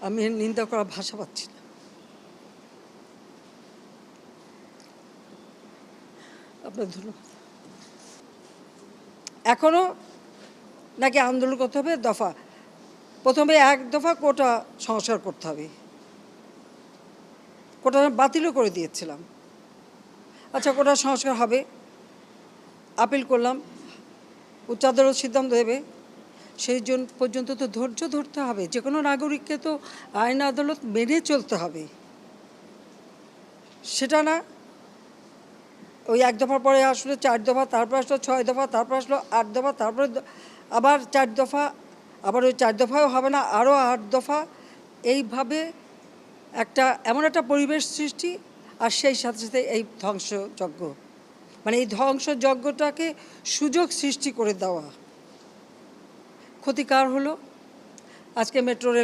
আমি নিন্দা করার ভাষা পাচ্ছি না। আপনার ধন্যবাদ। এখনও নাকি আন্দোলন করতে হবে? দফা। প্রথমে এক দফা কোটা সংস্কার করতে হবে। কোটা বাতিলও করে দিয়েছিলাম। আচ্ছা কোটা সংস্কার হবে। আপিল করলাম। উচ্চ আদালত সিদ্ধান্ত দেবে সেই জন পর্যন্ত তো ধৈর্য ধরতে হবে। যে কোনো নাগরিককে তো আইন আদালত মেনে চলতে হবে। সেটা না? ওই এক দফার পরে আসলো, চার দফা, তারপর আসলো, ছয় দফা, তারপর আসলো, আট দফা, তারপরে আবার চার দফা, আবার ওই চার দফাও হবে না, আরও আট দফা। এইভাবে একটা, এমন একটা পরিবেশ সৃষ্টি, আর সেই সাথে সাথে এই ধ্বংসযজ্ঞ। মানে এই ধ্বংসযজ্ঞটাকে সুযোগ সৃষ্টি করে দেওয়া। ক্ষতিকার হলো। আজকে মেট্রো রেল